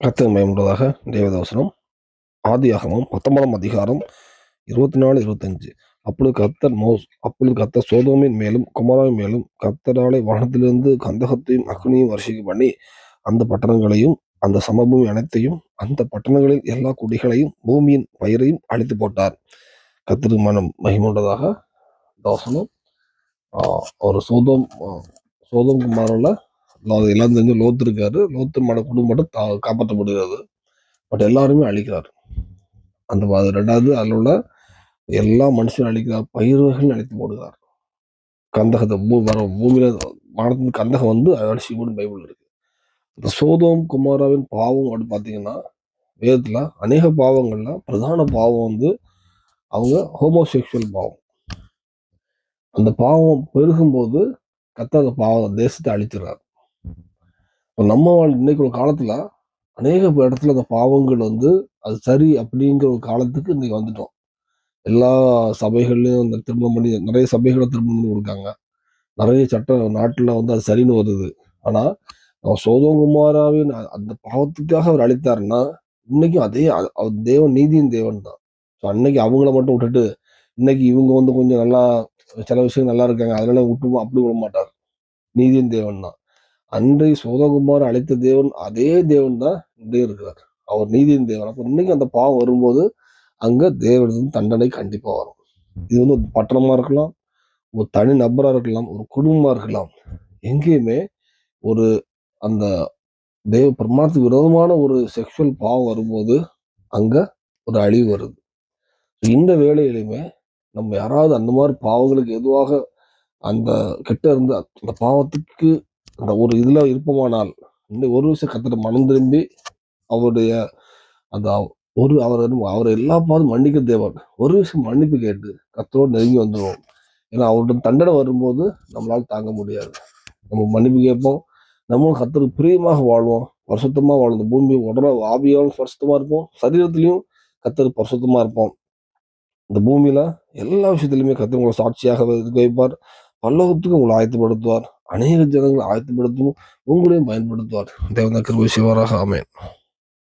கர்த்தர் பயமுள்ளதாக தேவதவசனம் ஆதியாகமும் பத்தொன்பதாம் அதிகாரம் இருபத்தி நாலு இருபத்தஞ்சு. அப்பொழுது கத்தர் மோஸ் அப்பொழுது கர்த்தர் சோதோமின் மேலும் குமாராவின் மேலும் கத்தராலை வானத்திலிருந்து கந்தகத்தையும் அக்னியும் வரிசைக்கு பண்ணி அந்த பட்டணங்களையும் அந்த சமபூமி அனைத்தையும் அந்த பட்டணங்களில் எல்லா குடிகளையும் பூமியின் பயிரையும் அழித்து போட்டார். கத்திரு மனம் மகிமுண்டதாக தோசனம். ஒரு சோதம் சோதம் குமாரில் எல்லாம் தெரிஞ்சு லோத்து இருக்காரு. லோத்து மட குடும்பம் மட்டும் தா காப்பாற்றப்படுகிறது பட் எல்லாருமே அழிக்கிறார். அந்த வ- ரெண்டாவது அதில் உள்ள எல்லா மனுஷனும் அழிக்கிறார். பயிர்கள் அழித்து போடுகிறார். கந்தகத்தை பூ வர பூமியில வானத்துல கந்தகம் வந்து அதோட கூட பைபிள் இருக்கு. இந்த சோதோம் குமாராவின் பாவம் அப்படின்னு பார்த்தீங்கன்னா வேதத்தில் அநேக பாவங்கள்ல பிரதான பாவம் வந்து அவங்க ஹோமோசெக்சுவல் பாவம். அந்த பாவம் பெருகும்போது கத்த அந்த பாவம் தேசத்தை அழிச்சிடுறாரு. நம்ம இன்னைக்கு ஒரு காலத்தில் அநேக இடத்துல அந்த பாவங்கள் வந்து அது சரி அப்படிங்கிற ஒரு காலத்துக்கு இன்னைக்கு வந்துட்டோம். எல்லா சபைகள்லையும் அந்த திருமணம் பண்ணி நிறைய சபைகளை திருமணம் பண்ணி கொடுக்காங்க நிறைய சட்டம் நாட்டில் வந்து அது சரின்னு வருது. ஆனால் அவன் அந்த பாவத்துக்காக அவர் அழித்தாருன்னா இன்னைக்கும் அதே அவர் தேவன் நீதியின் தேவன் தான். ஸோ அன்னைக்கு அவங்கள மட்டும் விட்டுட்டு இன்னைக்கு இவங்க வந்து கொஞ்சம் நல்லா சில விஷயம் நல்லா இருக்காங்க. அதனால விட்டுமா அப்படி விட மாட்டார் நீதியின் தேவன் தான். அன்றை சோதகுமார் அழைத்த தேவன் அதே தேவன் தான் இன்றே இருக்கிறார். அவர் நீதியின் தேவன். அப்போ இன்னைக்கு அந்த பாவம் வரும்போது அங்கே தேவனின் தண்டனை கண்டிப்பாக வரும். இது வந்து ஒரு பட்டணமாக இருக்கலாம் ஒரு தனி நபராக இருக்கலாம் ஒரு குடும்பமாக இருக்கலாம். எங்கேயுமே ஒரு அந்த தேவ பிரமாணத்துக்கு விரோதமான ஒரு செக்ஷுவல் பாவம் வரும்போது அங்கே ஒரு அழிவு வருது. இந்த வேலையிலுமே நம்ம யாராவது அந்த மாதிரி பாவங்களுக்கு எதுவாக அந்த கிட்ட இருந்து அந்த பாவத்துக்கு அந்த ஒரு இதில் இருப்போமானால் இந்த ஒரு வருஷம் கத்திர மனம் திரும்பி அவருடைய அந்த ஒரு அவர் அவர் எல்லா பாதும் மன்னிக்க தேவன். ஒரு விஷயம் மன்னிப்பு கேட்டு கத்தரோடு நெருங்கி வந்துடுவோம் ஏன்னா அவருடைய தண்டனை வரும்போது நம்மளால் தாங்க முடியாது. நம்ம மன்னிப்பு கேட்போம். நம்மளும் கத்தருக்கு பிரியமாக வாழ்வோம். பரிசுத்தமாக வாழ்ந்த பூமி உடனே ஆவியாலும் பரிசுத்தமாக இருப்போம். சரீரத்திலையும் கத்தருக்கு பரிசுத்தமாக இருப்போம் இந்த பூமியில் எல்லா விஷயத்துலையுமே கத்தர் உங்களை சாட்சியாக வைப்பார். பல்லவத்துக்கு உங்களை ஆயத்தப்படுத்துவார். அநேக ஜனங்களை ஆயத்தப்படுத்தவும் உங்களையும் பயன்படுத்துவார். தேவநாக்கர் கிருபை சிவராக அமேன்